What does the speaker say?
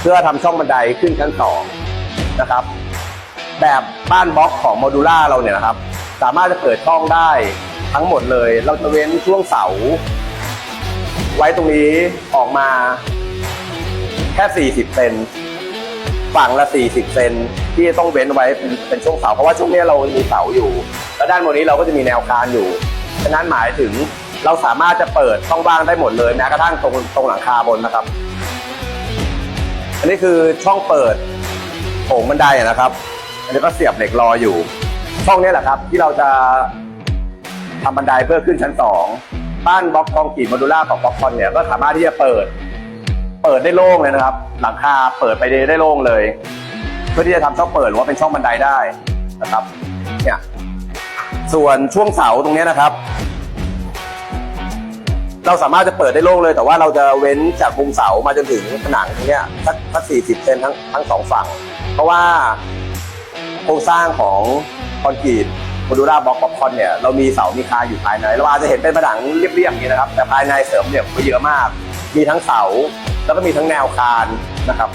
เพื่อทำช่องบันไดขึ้นชั้นสองนะครับ แบบบ้านบล็อกของโมดูล่าเราเนี่ยนะครับ สามารถจะเปิดช่องได้ทั้งหมดเลย เราจะเว้นช่วงเสา ไว้ตรงนี้ออกมาแค่ 40เซนฝั่งละ 40 เซนที่จะต้องเว้นไว้เป็นเป็นช่วงเสาเพราะว่าช่วงนี้เรามีเสาอยู่ แล้วด้านบนนี้เราก็จะมีแนวคานอยู่ฉะนั้นหมายถึงเราสามารถจะเปิดช่องว่างได้หมดเลยแม้กระทั่งตรงตรงหลังคาบนนะครับ นี้คือช่องเปิดโถงบันไดนะครับ อันนี้ก็เสียบเหล็กรออยู่ ช่องนี้แหละครับที่เราจะทำบันไดเพื่อขึ้นชั้นสองบ้านบล็อกคอนกรีตโมดูล่าของบล็อกคอนเนี่ยก็สามารถที่จะเปิด เปิดได้โล่งเลยนะครับ หลังคาเปิดไปได้โล่งเลย เพื่อที่จะทำช่องเปิดหรือว่าเป็นช่องบันไดได้นะครับเนี่ยส่วนช่วงเสาตรงนี้นะครับ เราสามารถจะเปิดได้โล่งเลย แต่ว่าเราจะเว้นจากมุมเสามาจนถึงผนังเนี้ยสักสักสี่สิบเซนทั้งทั้งสองฝั่ง เพราะว่าโครงสร้างของคอนกรีตโมดูล่าบล็อกป๊อปคอนเนี่ยเรามีเสามีคาอยู่ภายในเราอาจจะเห็นเป็นผนังเรียบๆอย่างนี้นะครับ แต่ภายในเสริมเนี่ยก็เยอะมาก มีทั้งเสาแล้วก็มีทั้งแนวคานนะครับ